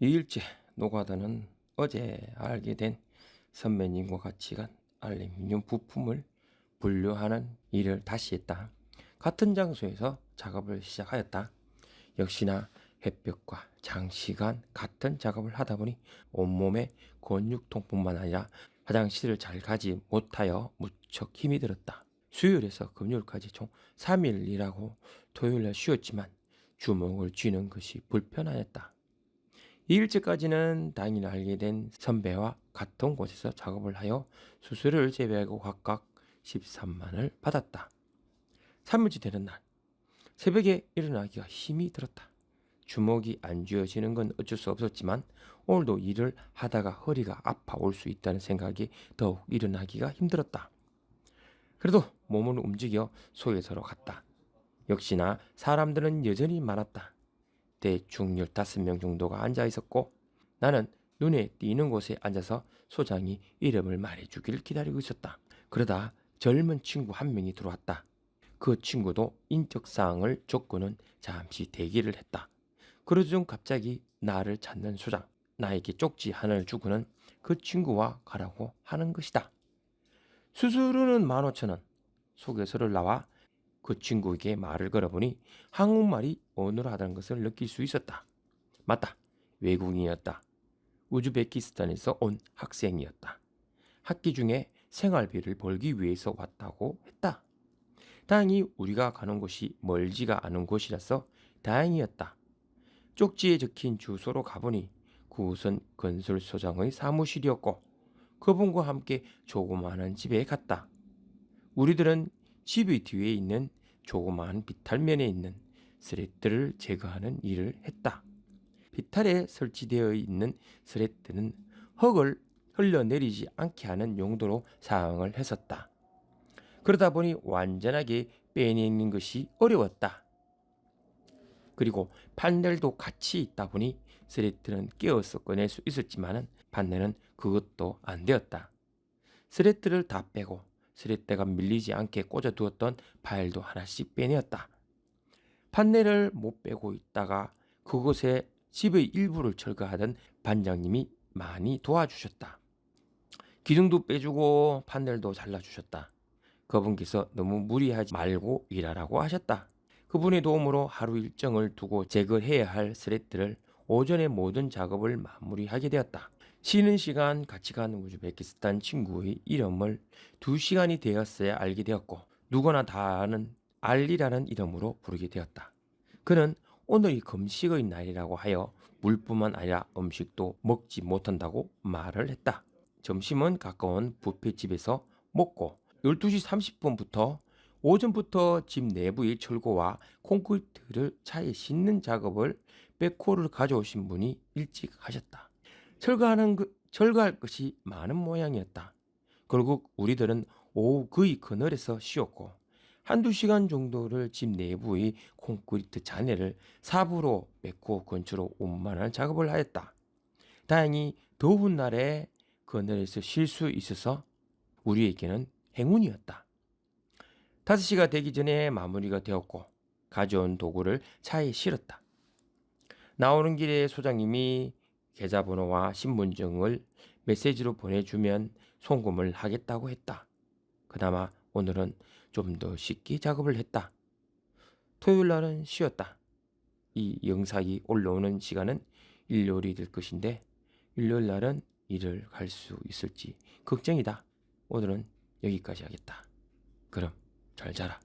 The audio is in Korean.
2일째 노가다는 어제 알게 된 선배님과 같이 간 알루미늄 부품을 분류하는 일을 다시 했다. 같은 장소에서 작업을 시작하였다. 역시나 햇볕과 장시간 같은 작업을 하다 보니 온몸에 근육통뿐만 아니라 화장실을 잘 가지 못하여 무척 힘이 들었다. 수요일에서 금요일까지 총 3일 일하고 토요일날 쉬었지만 주먹을 쥐는 것이 불편하였다. 2일째까지는 다행히 알게 된 선배와 같은 곳에서 작업을 하여 수수료를 제외하고 각각 13만을 받았다. 3일째 되는 날 새벽에 일어나기가 힘이 들었다. 주먹이 안 쥐어지는 건 어쩔 수 없었지만 오늘도 일을 하다가 허리가 아파올 수 있다는 생각이 더욱 일어나기가 힘들었다. 그래도 몸을 움직여 소개서로 갔다. 역시나 사람들은 여전히 많았다. 대충 15명 정도가 앉아 있었고 나는 눈에 띄는 곳에 앉아서 소장이 이름을 말해주기를 기다리고 있었다. 그러다 젊은 친구 한 명이 들어왔다. 그 친구도 인적사항을 줬고는 잠시 대기를 했다. 그러중 갑자기 나를 찾는 소장, 나에게 쪽지 하나를 주고는 그 친구와 가라고 하는 것이다. 수수료는 15,000원. 소개서를 나와 그 친구에게 말을 걸어보니 한국말이 어눌하다는 것을 느낄 수 있었다. 맞다. 외국인이었다. 우즈베키스탄에서 온 학생이었다. 학기 중에 생활비를 벌기 위해서 왔다고 했다. 다행히 우리가 가는 곳이 멀지가 않은 곳이라서 다행이었다. 쪽지에 적힌 주소로 가보니 그곳은 건설소장의 사무실이었고 그분과 함께 조그마한 집에 갔다. 우리들은 집의 뒤에 있는 조그마한 비탈면에 있는 스레트를 제거하는 일을 했다. 비탈에 설치되어 있는 스레트는 흙을 흘러내리지 않게 하는 용도로 사용을 했었다. 그러다 보니 완전하게 빼내는 것이 어려웠다. 그리고 판넬도 같이 있다 보니 스레트는 깨어서 꺼낼 수 있었지만은 판넬은 그것도 안 되었다. 스레트를 다 빼고 스레트가 밀리지 않게 꽂아 두었던 파일도 하나씩 빼내었다. 판넬을 못 빼고 있다가 그곳에 집의 일부를 철거하던 반장님이 많이 도와주셨다. 기둥도 빼주고 판넬도 잘라주셨다. 그분께서 너무 무리하지 말고 일하라고 하셨다. 그분의 도움으로 하루 일정을 두고 제거해야 할 스레트를 오전에 모든 작업을 마무리하게 되었다. 쉬는 시간 같이 간 우즈베키스탄 친구의 이름을 두 시간이 되었어야 알게 되었고 누구나 다 아는 알리라는 이름으로 부르게 되었다. 그는 오늘이 금식의 날이라고 하여 물뿐만 아니라 음식도 먹지 못한다고 말을 했다. 점심은 가까운 뷔페집에서 먹고 12시 30분부터 오전부터 집 내부의 철거와 콘크리트를 차에 싣는 작업을 백호를 가져오신 분이 일찍 하셨다. 철거하는 그, 철거할 것이 많은 모양이었다. 결국 우리들은 오후 거의 그늘에서 쉬었고 한두 시간 정도를 집 내부의 콘크리트 잔해를 삽으로 메고 근처로 운반하는 작업을 하였다. 다행히 더운 날에 그늘에서 쉴 수 있어서 우리에게는 행운이었다. 5시가 되기 전에 마무리가 되었고 가져온 도구를 차에 실었다. 나오는 길에 소장님이 계좌번호와 신분증을 메시지로 보내주면 송금을 하겠다고 했다. 그나마 오늘은 좀 더 쉽게 작업을 했다. 토요일 날은 쉬었다. 이 영상이 올라오는 시간은 일요일이 될 것인데 일요일 날은 일을 갈 수 있을지 걱정이다. 오늘은 여기까지 하겠다. 그럼 잘 자라.